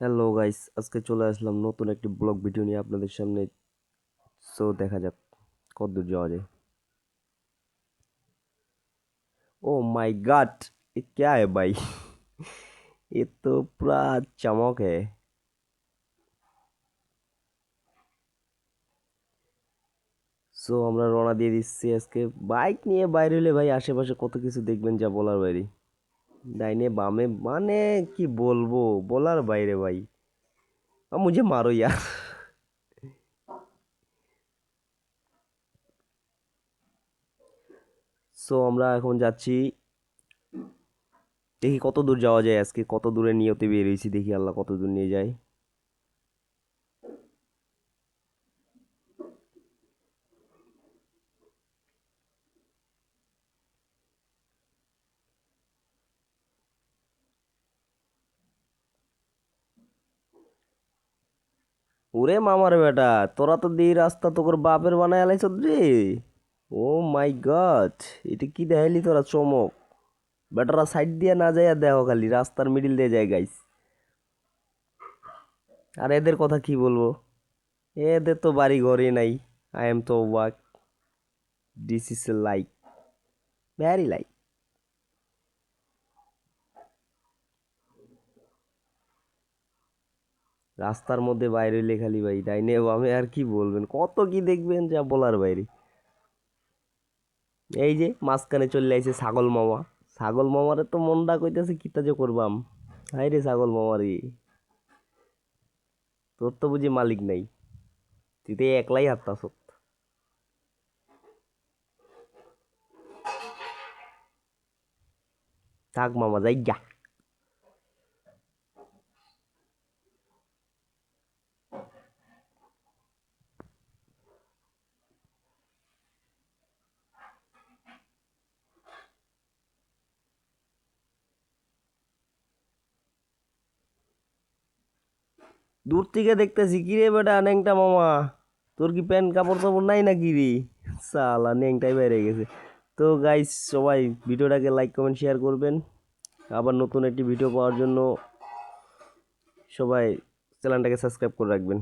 Hello guys আজকে চলে আসলাম নতুন একটি ব্লগ ভিডিও নিয়ে আপনাদের সামনে। সো দেখা যাক কতদূর যাওয়া যায়। ও মাই গাট এ ক্যা হ্যাঁ ভাই? এ তো পুরা চমক হে। সো আমরা রওনা দিয়ে দিচ্ছি আজকে। বাইক নিয়ে বাইরে হলে ভাই, আশেপাশে কত কিছু দেখবেন যা বলার বাইরে। ডাইনে বামে মানে কি বলব? বলার বাইরে ভাই। মুঝে মারো ইয়ার। সো আমরা এখন যাচ্ছি। দেখি কত দূর যাওয়া যায় আজকে, কত দূরে নিয়তে বেরিয়েছি দেখি আল্লাহ কত দূর নিয়ে যায়। ওরে মামার বেটা, তোরা তো দিই রাস্তা তোর বাপের বানায় আলাইছ রে ও মাই গড, এটা কি দেখাইলি তোরা চমক? বেটারা সাইড দিয়ে না যায় দেখো খালি, রাস্তার মিডিল দিয়ে যায় গাইস আর এদের কথা কি বলব? এদের তো বাড়ি ঘরে নাই। আই এম তো walk this is like very like রাস্তার মধ্যে বাইরে হইলে খালি ভাই ডাইনে বামে আর কি বলবেন? কত কি দেখবেন যা বলার বাইরে। এই যে মাঝখানে চলে আইছে ছাগল মামা। ছাগল মামারে তো মনটা কইতেছে, কিতা যে করবাম? হাই রে ছাগল মামারে। তোর তো বুঝি মালিক নাই। তুই তো একলাই হাঁটতাছ। থাক মামা, যাই গা। দূর থেকে দেখতেছি, কি রে বেটা, ন্যাংটা মামা? তোর কি প্যান্ট, কাপড় তাপড় নাই না কিরে সালা, ন্যাংটাই বাইরে গেছে। তো গাইস সবাই ভিডিওটাকে লাইক কমেন্ট শেয়ার করবেন। আবার নতুন একটি ভিডিও পাওয়ার জন্য সবাই চ্যানেলটাকে সাবস্ক্রাইব করে রাখবেন।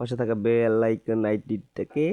পাশে থাকা বেল লাইকন আইডিটাকে